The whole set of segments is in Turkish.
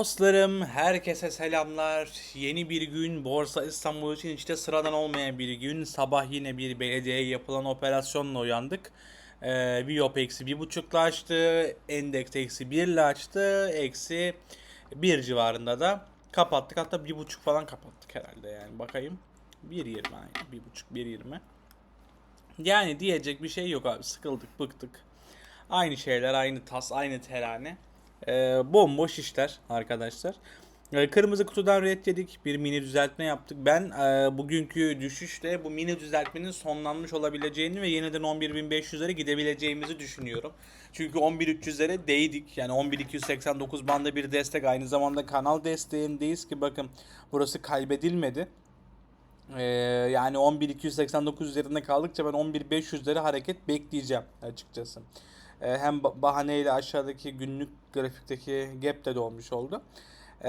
Dostlarım herkese selamlar. Yeni bir gün Borsa İstanbul için işte sıradan olmayan bir gün. Sabah yine bir belediyeye yapılan operasyonla uyandık. Ee, Viyop eksi bir buçukla açtı. Endeks eksi birle açtı. Eksi bir civarında da kapattık. Hatta bir buçuk falan kapattık herhalde yani bakayım. 1.20 aynen bir buçuk 1.20. Yani diyecek bir şey yok abi sıkıldık bıktık. Aynı şeyler aynı tas aynı terane. Ee, bomboş işler arkadaşlar. Ee, kırmızı kutudan red yedik. Bir mini düzeltme yaptık. Ben e, bugünkü düşüşte bu mini düzeltmenin sonlanmış olabileceğini ve yeniden 11.500'lere gidebileceğimizi düşünüyorum. Çünkü 11.300'lere değdik. Yani 11.289 banda bir destek. Aynı zamanda kanal desteğindeyiz ki bakın burası kaybedilmedi. Ee, yani 11.289 üzerinde kaldıkça ben 11.500'lere hareket bekleyeceğim açıkçası. Ee, hem ba- bahaneyle aşağıdaki günlük grafikteki gap de dolmuş oldu. Ee,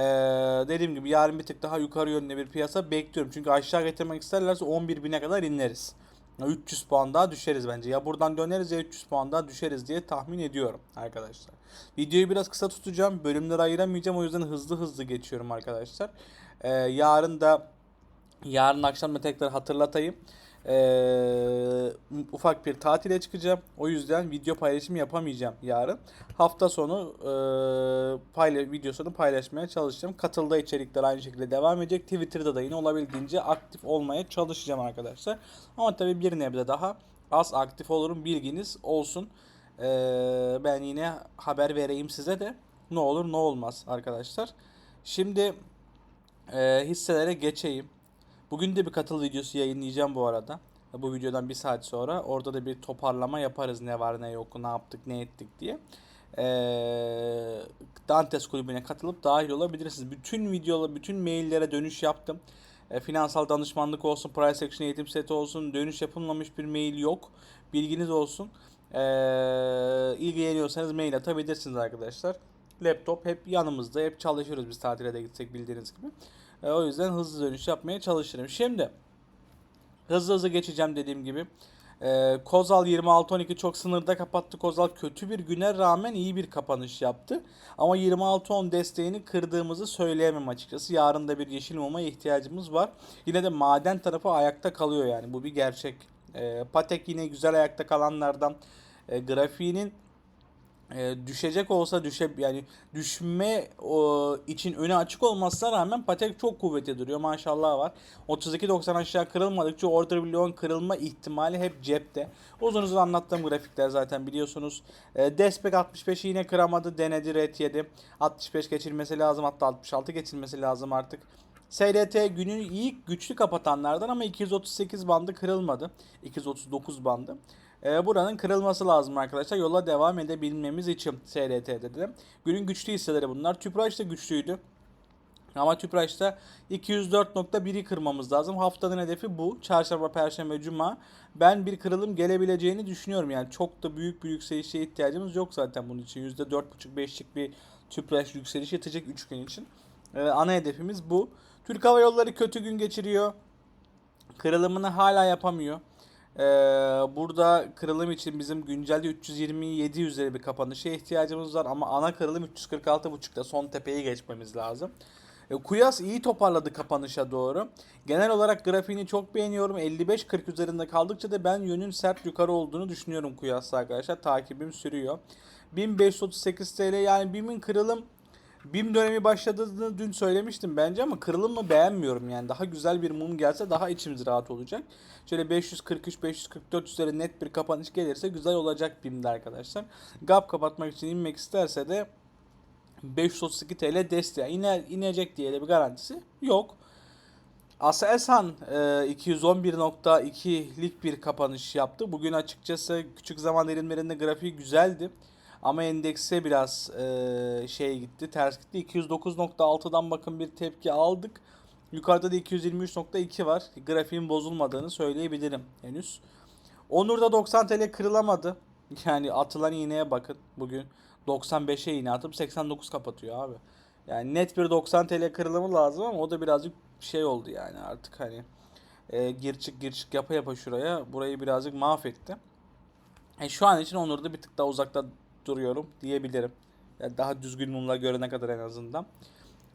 dediğim gibi yarın bir tık daha yukarı yönlü bir piyasa bekliyorum. Çünkü aşağı getirmek isterlerse 11.000'e kadar ineriz. Ya 300 puan daha düşeriz bence. Ya buradan döneriz ya 300 puan daha düşeriz diye tahmin ediyorum arkadaşlar. Videoyu biraz kısa tutacağım. Bölümleri ayıramayacağım. O yüzden hızlı hızlı geçiyorum arkadaşlar. Ee, yarın da Yarın akşam da tekrar hatırlatayım. Ee, ufak bir tatile çıkacağım. O yüzden video paylaşımı yapamayacağım yarın. Hafta sonu e, payla videosunu paylaşmaya çalışacağım. Katılda içerikler aynı şekilde devam edecek. Twitter'da da yine olabildiğince aktif olmaya çalışacağım arkadaşlar. Ama tabii bir nebze daha az aktif olurum. Bilginiz olsun. Ee, ben yine haber vereyim size de. Ne olur ne olmaz arkadaşlar. Şimdi e, hisselere geçeyim. Bugün de bir katıl videosu yayınlayacağım bu arada. Bu videodan bir saat sonra. Orada da bir toparlama yaparız ne var ne yok, ne yaptık ne ettik diye. Ee, Dantes kulübüne katılıp dahil olabilirsiniz. Bütün videolar, bütün maillere dönüş yaptım. Ee, finansal danışmanlık olsun, price action eğitim seti olsun, dönüş yapılmamış bir mail yok. Bilginiz olsun. Ee, ilgileniyorsanız mail atabilirsiniz arkadaşlar. Laptop hep yanımızda, hep çalışıyoruz biz tatile de gitsek bildiğiniz gibi. E, o yüzden hızlı dönüş yapmaya çalışırım. Şimdi hızlı hızlı geçeceğim dediğim gibi. E, Kozal 26-12 çok sınırda kapattı. Kozal kötü bir güne rağmen iyi bir kapanış yaptı. Ama 26-10 desteğini kırdığımızı söyleyemem açıkçası. Yarın da bir yeşil muma ihtiyacımız var. Yine de maden tarafı ayakta kalıyor yani. Bu bir gerçek. E, Patek yine güzel ayakta kalanlardan. E, grafiğinin e, düşecek olsa düşe yani düşme o, için önü açık olmasına rağmen Patek çok kuvvetli duruyor maşallah var. 32.90 aşağı kırılmadıkça order bloğun kırılma ihtimali hep cepte. Uzun uzun anlattığım grafikler zaten biliyorsunuz. E, Despek 65'i yine kıramadı denedi red yedi. 65 geçilmesi lazım hatta 66 geçilmesi lazım artık. SLT günü ilk güçlü kapatanlardan ama 238 bandı kırılmadı. 239 bandı. Ee, buranın kırılması lazım arkadaşlar. Yola devam edebilmemiz için SLT'de dedim. Günün güçlü hisseleri bunlar. Tüpraş da güçlüydü. Ama Tüpraş'ta 204.1'i kırmamız lazım. Haftanın hedefi bu. Çarşamba, Perşembe, Cuma. Ben bir kırılım gelebileceğini düşünüyorum. Yani çok da büyük bir yükselişe ihtiyacımız yok zaten bunun için. %4.5-5'lik bir Tüpraş yükselişi yetecek 3 gün için. Ee, ana hedefimiz bu. Türk Hava Yolları kötü gün geçiriyor. Kırılımını hala yapamıyor. Ee, burada kırılım için bizim güncelde 327 üzeri bir kapanışa ihtiyacımız var ama ana kırılım 346.5'ta son tepeyi geçmemiz lazım. E, Kuyas iyi toparladı kapanışa doğru. Genel olarak grafiğini çok beğeniyorum. 55-40 üzerinde kaldıkça da ben yönün sert yukarı olduğunu düşünüyorum Kuyas'ta arkadaşlar. Takibim sürüyor. 1538 TL yani BİM'in kırılım BİM dönemi başladığını dün söylemiştim bence ama kırılım mı beğenmiyorum yani. Daha güzel bir mum gelse daha içimiz rahat olacak. Şöyle 543-544 üzeri net bir kapanış gelirse güzel olacak BİM'de arkadaşlar. GAP kapatmak için inmek isterse de 532 TL desteği iner, inecek diye de bir garantisi yok. Aselsan e, 211.2'lik bir kapanış yaptı. Bugün açıkçası küçük zaman dilimlerinde grafiği güzeldi. Ama endekse biraz e, şey gitti, ters gitti. 209.6'dan bakın bir tepki aldık. Yukarıda da 223.2 var. Grafiğin bozulmadığını söyleyebilirim henüz. Onur'da 90 TL kırılamadı. Yani atılan iğneye bakın bugün. 95'e iğne atıp 89 kapatıyor abi. Yani net bir 90 TL kırılımı lazım ama o da birazcık şey oldu yani artık hani e, gir çık gir çık yapa yapa şuraya burayı birazcık mahvetti. E, şu an için Onur'da bir tık daha uzakta duruyorum diyebilirim. Yani daha düzgün mumlar görene kadar en azından.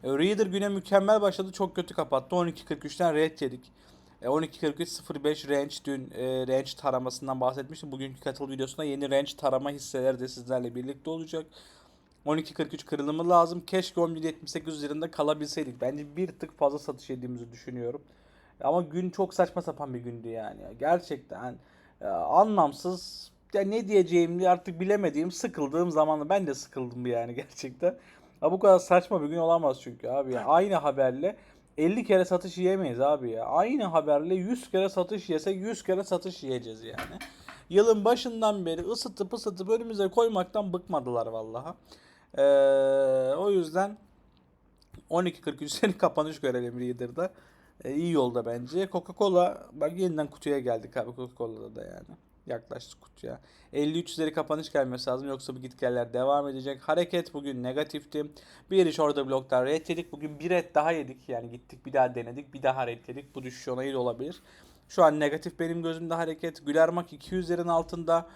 E, Reader güne mükemmel başladı. Çok kötü kapattı. 12.43'ten red yedik. E, 12.43.05 range dün e, range taramasından bahsetmiştim. Bugünkü katıl videosunda yeni range tarama hisseleri de sizlerle birlikte olacak. 12.43 kırılımı lazım. Keşke 11.78 üzerinde kalabilseydik. Bence bir tık fazla satış yediğimizi düşünüyorum. Ama gün çok saçma sapan bir gündü yani. Gerçekten e, anlamsız. Ya ne diyeceğimi artık bilemediğim, sıkıldığım zamanla ben de sıkıldım yani gerçekten. Ya bu kadar saçma bir gün olamaz çünkü abi ya. Aynı haberle 50 kere satış yiyemeyiz abi ya. Aynı haberle 100 kere satış yesek 100 kere satış yiyeceğiz yani. Yılın başından beri ısıtıp ısıtıp önümüze koymaktan bıkmadılar vallaha. Ee, o yüzden 12.43 senin kapanış görelim Reader'da. Ee, iyi yolda bence. Coca-Cola bak yeniden kutuya geldik abi Coca-Cola'da da yani. Yaklaştık kutuya. 53 üzeri kapanış gelmesi lazım yoksa bu gitgeller devam edecek. Hareket bugün negatifti. Bir iş orada bloktan red yedik. Bugün bir red daha yedik. Yani gittik bir daha denedik. Bir daha red yedik. Bu düşüş onayı olabilir. Şu an negatif benim gözümde hareket. Gülermak 200'lerin altında.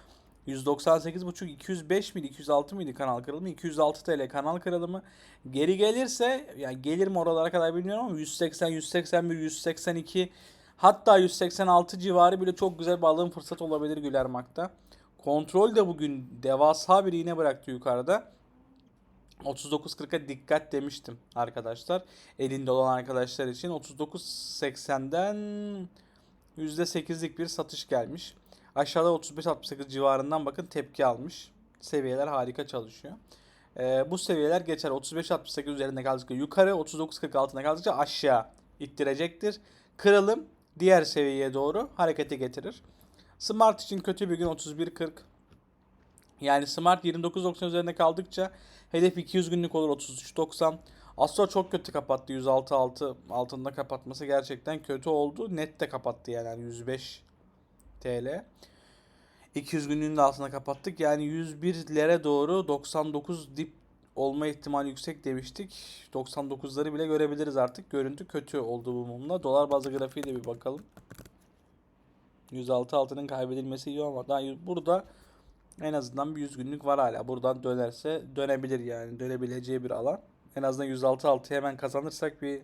198.5 205 miydi 206 mıydı kanal kırılımı 206 TL kanal kırılımı geri gelirse yani gelir mi oralara kadar bilmiyorum ama 180 181 182 hatta 186 civarı bile çok güzel bir alım fırsat olabilir Gülermak'ta. Kontrol de bugün devasa bir iğne bıraktı yukarıda. 39.40'a dikkat demiştim arkadaşlar. Elinde olan arkadaşlar için 39.80'den %8'lik bir satış gelmiş. Aşağıda 35-68 civarından bakın tepki almış. Seviyeler harika çalışıyor. Ee, bu seviyeler geçer 35-68 üzerinde kaldıkça yukarı 39-40 altında kaldıkça aşağı ittirecektir. Kırılım diğer seviyeye doğru harekete getirir. Smart için kötü bir gün 31-40. Yani Smart 29.90 üzerinde kaldıkça hedef 200 günlük olur 33.90. Astro çok kötü kapattı. 106.6 altında kapatması gerçekten kötü oldu. Net de kapattı yani, yani 105 TL. 200 günlüğün de altına kapattık. Yani 101'lere doğru 99 dip olma ihtimali yüksek demiştik. 99'ları bile görebiliriz artık. Görüntü kötü oldu bu mumla. Dolar bazlı grafiği de bir bakalım. 106 altının kaybedilmesi iyi ama daha burada en azından bir 100 günlük var hala. Buradan dönerse dönebilir yani. Dönebileceği bir alan. En azından 106 altı hemen kazanırsak bir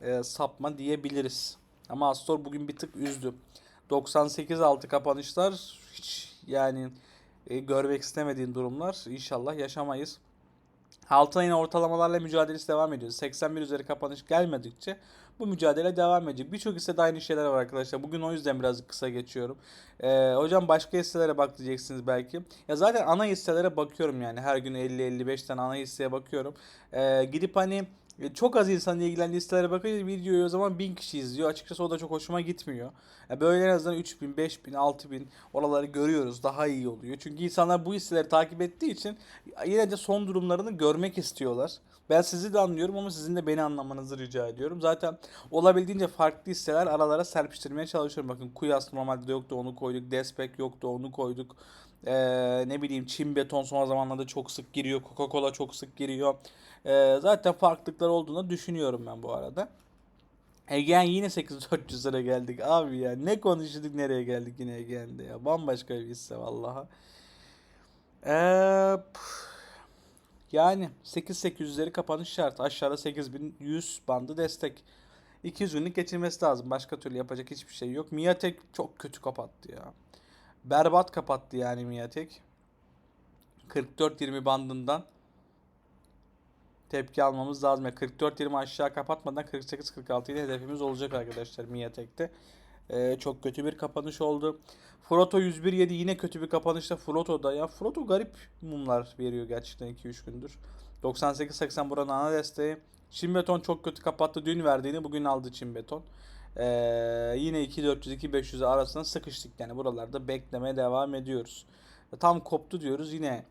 e, sapma diyebiliriz. Ama Astor bugün bir tık üzdü. 98 altı kapanışlar hiç yani e, görmek istemediğin durumlar inşallah yaşamayız. Altın ayın ortalamalarla mücadelesi devam ediyor. 81 üzeri kapanış gelmedikçe bu mücadele devam edecek. Birçok hissede aynı şeyler var arkadaşlar. Bugün o yüzden biraz kısa geçiyorum. Ee, hocam başka hisselere bak diyeceksiniz belki. Ya zaten ana hisselere bakıyorum yani. Her gün 50-55 tane ana hisseye bakıyorum. Ee, gidip hani çok az insanın ilgilendiği listelere bakınca videoyu o zaman 1000 kişi izliyor. Açıkçası o da çok hoşuma gitmiyor. Yani böyle en azından 3000, 5000, 6000 oraları görüyoruz. Daha iyi oluyor. Çünkü insanlar bu hisseleri takip ettiği için yine de son durumlarını görmek istiyorlar. Ben sizi de anlıyorum ama sizin de beni anlamanızı rica ediyorum. Zaten olabildiğince farklı hisseler aralara serpiştirmeye çalışıyorum. Bakın Kuyas normalde de yoktu onu koyduk. Despek yoktu onu koyduk. Ee, ne bileyim Çin beton son zamanlarda çok sık giriyor. Coca-Cola çok sık giriyor. Ee, zaten farklılıklar olduğunu düşünüyorum ben bu arada. Egean yine 8400 lira geldik abi ya. Ne konuştuk nereye geldik yine Egean'de ya. Bambaşka bir hisse vallaha. Ee, yani 8800'leri kapanış şart. Aşağıda 8100 bandı destek. 200 günlük geçirmesi lazım. Başka türlü yapacak hiçbir şey yok. Miatek çok kötü kapattı ya. Berbat kapattı yani Miatek. 44-20 bandından tepki almamız lazım. Yani 44-20 aşağı kapatmadan 48-46 ile hedefimiz olacak arkadaşlar Miatek'te. Ee, çok kötü bir kapanış oldu. Froto 101.7 yine kötü bir kapanışta Froto'da. Ya Froto garip mumlar veriyor gerçekten 2-3 gündür. 98-80 buranın ana desteği. Çin beton çok kötü kapattı. Dün verdiğini bugün aldı Çin beton. Ee, yine 2400-2500 arasında sıkıştık. Yani buralarda beklemeye devam ediyoruz. Tam koptu diyoruz yine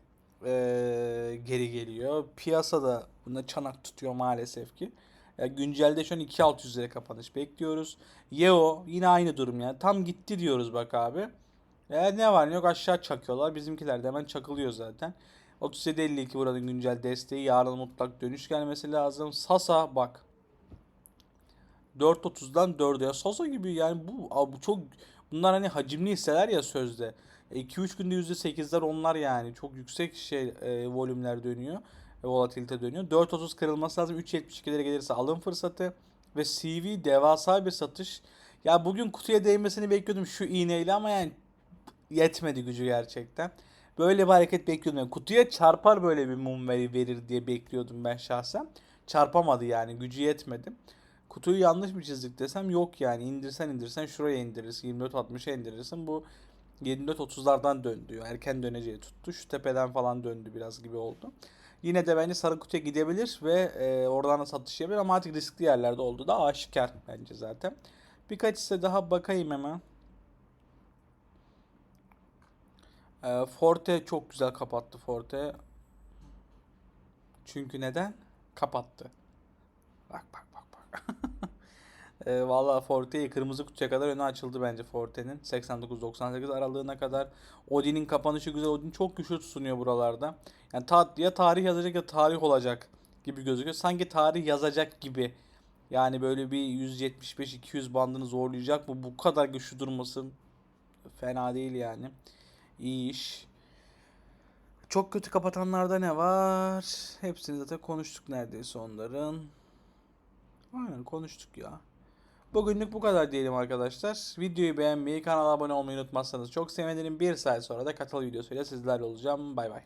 ee, geri geliyor. Piyasada bunda çanak tutuyor maalesef ki. Ya güncelde şu an 2600 lira kapanış bekliyoruz. Yeo yine aynı durum yani. Tam gitti diyoruz bak abi. Ya ne var ne yok aşağı çakıyorlar. Bizimkiler de hemen çakılıyor zaten. 37.52 buranın güncel desteği. Yarın mutlak dönüş gelmesi lazım. Sasa bak. 4.30'dan 4'e. Ya Sasa gibi yani bu, bu çok bunlar hani hacimli hisseler ya sözde. 2-3 günde %8'ler onlar yani. Çok yüksek şey e, volümler dönüyor. ve volatilite dönüyor. 4.30 kırılması lazım. 3.72'lere gelirse alım fırsatı. Ve CV devasa bir satış. Ya bugün kutuya değmesini bekliyordum şu iğneyle ama yani yetmedi gücü gerçekten. Böyle bir hareket bekliyordum. Yani kutuya çarpar böyle bir mum veri- verir diye bekliyordum ben şahsen. Çarpamadı yani gücü yetmedi. Kutuyu yanlış mı çizdik desem yok yani indirsen indirsen şuraya indirirsin 24.60'a indirirsin bu 24.30'lardan döndü erken döneceği tuttu şu tepeden falan döndü biraz gibi oldu. Yine de bence sarı kutuya gidebilir ve e, oradan da satış yapabilir ama artık riskli yerlerde oldu da aşikar bence zaten. Birkaç hisse daha bakayım hemen. E, Forte çok güzel kapattı Forte. Çünkü neden? Kapattı. Bak bak. E, Valla Forte'yi kırmızı kutuya kadar önü açıldı bence Forte'nin. 89-98 aralığına kadar. Odin'in kapanışı güzel. Odin çok güçlü tutunuyor buralarda. Yani ta, ya tarih yazacak ya tarih olacak gibi gözüküyor. Sanki tarih yazacak gibi. Yani böyle bir 175-200 bandını zorlayacak bu. Bu kadar güçlü durması fena değil yani. İyi iş. Çok kötü kapatanlarda ne var? Hepsini zaten konuştuk neredeyse onların. Aynen konuştuk ya. Bugünlük bu kadar diyelim arkadaşlar. Videoyu beğenmeyi, kanala abone olmayı unutmazsanız çok sevinirim. Bir saat sonra da katıl videosuyla sizlerle olacağım. Bay bay.